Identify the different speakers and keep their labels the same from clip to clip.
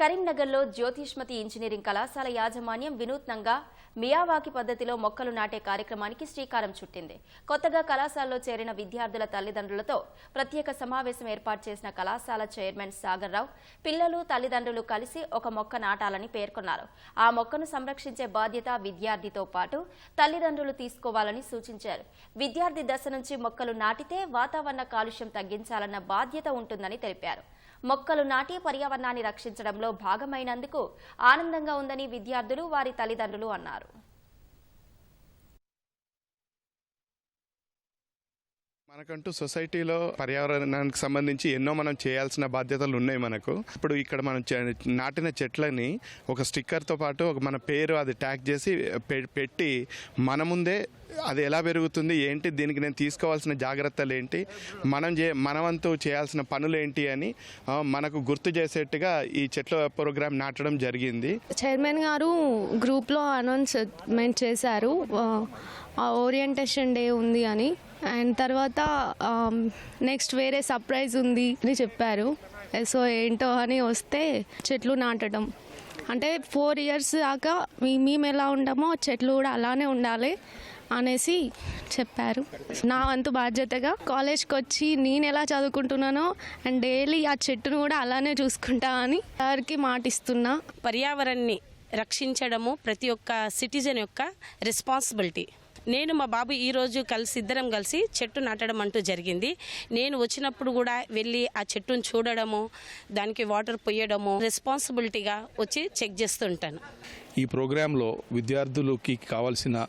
Speaker 1: కరీంనగర్లో జ్యోతిష్మతి ఇంజనీరింగ్ కళాశాల యాజమాన్యం వినూత్నంగా మియావాకి పద్ధతిలో మొక్కలు నాటే కార్యక్రమానికి శ్రీకారం చుట్టింది. కొత్తగా కళాశాలలో చేరిన విద్యార్థుల తల్లిదండ్రులతో ప్రత్యేక సమావేశం ఏర్పాటు చేసిన కళాశాల చైర్మన్ సాగర్ రావు పిల్లలు తల్లిదండ్రులు కలిసి ఒక మొక్క నాటాలని పేర్కొన్నారు. ఆ మొక్కను సంరక్షించే బాధ్యత విద్యార్థితో పాటు తల్లిదండ్రులు తీసుకోవాలని సూచించారు. విద్యార్థి దశ నుంచి మొక్కలు నాటితే వాతావరణ కాలుష్యం తగ్గించాలన్న బాధ్యత ఉంటుందని తెలిపారు. మొక్కలు నాటి పర్యావరణాన్ని రక్షించడంలో భాగమైనందుకు ఆనందంగా ఉందని విద్యార్థులు వారి తల్లిదండ్రులు అన్నారు.
Speaker 2: మనకంటూ సొసైటీలో పర్యావరణానికి సంబంధించి ఎన్నో మనం చేయాల్సిన బాధ్యతలు ఉన్నాయి మనకు. ఇప్పుడు ఇక్కడ మనం నాటిన చెట్లని ఒక స్టిక్కర్తో పాటు ఒక మన పేరు అది ట్యాగ్ చేసి పె- పెట్టి మన ముందే అది ఎలా పెరుగుతుంది? ఏంటి? దీనికి నేను తీసుకోవాల్సిన జాగ్రత్తలు ఏంటి? మనం చే మనవంతు చేయాల్సిన పనులు ఏంటి అని మనకు గుర్తు చేసేట్టుగా ఈ చెట్ల ప్రోగ్రామ్ నాటడం జరిగింది.
Speaker 3: చైర్మన్ గారు గ్రూప్లో అనౌన్స్మెంట్ చేశారు. ఓరియంటేషన్ డే ఉంది అని. అండ్ తర్వాత నెక్స్ట్ వేరే సర్ప్రైజ్ ఉంది అని చెప్పారు. సో ఏంటో అని వస్తే చెట్లు నాటడం. అంటే ఫోర్ ఇయర్స్ దాకా మేము ఎలా ఉంటామో చెట్లు కూడా అలానే ఉండాలి. అనేసి చెప్పారు. నా వంతు బాధ్యతగా కాలేజ్కి వచ్చి నేను ఎలా చదువుకుంటున్నానో అండ్ డైలీ ఆ చెట్టును కూడా అలానే చూసుకుంటా అని సార్కి మాటిస్తున్నా.
Speaker 4: పర్యావరణాన్ని రక్షించడము ప్రతి ఒక్క సిటిజన్ యొక్క రెస్పాన్సిబిలిటీ. నేను మా బాబు ఈ రోజు కలిసి ఇద్దరం కలిసి చెట్టు నాటడం అంటూ జరిగింది. నేను వచ్చినప్పుడు కూడా వెళ్ళి ఆ చెట్టును చూడడము దానికి వాటర్ పొయ్యడము రెస్పాన్సిబిలిటీగా వచ్చి చెక్ చేస్తుంటాను
Speaker 5: ఈ ప్రోగ్రాంలో విద్యార్థులకి కావాల్సిన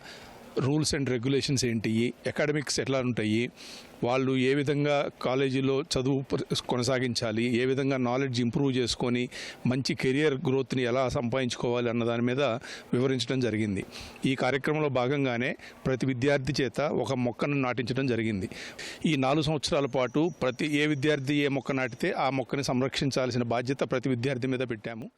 Speaker 5: రూల్స్ అండ్ రెగ్యులేషన్స్ ఏంటి? అకాడమిక్స్ ఎట్లా ఉంటాయి? వాళ్ళు ఏ విధంగా కాలేజీలో చదువు కొనసాగించాలి? ఏ విధంగా నాలెడ్జ్ ఇంప్రూవ్ చేసుకొని మంచి కెరియర్ గ్రోత్ని ఎలా సంపాదించుకోవాలి అన్న దాని మీద వివరించడం జరిగింది. ఈ కార్యక్రమంలో భాగంగానే ప్రతి విద్యార్థి చేత ఒక మొక్కను నాటించడం జరిగింది. ఈ నాలుగు సంవత్సరాల పాటు ప్రతి ఏ విద్యార్థి ఏ మొక్క నాటితే ఆ మొక్కని సంరక్షించాల్సిన బాధ్యత ప్రతి విద్యార్థి మీద పెట్టాము.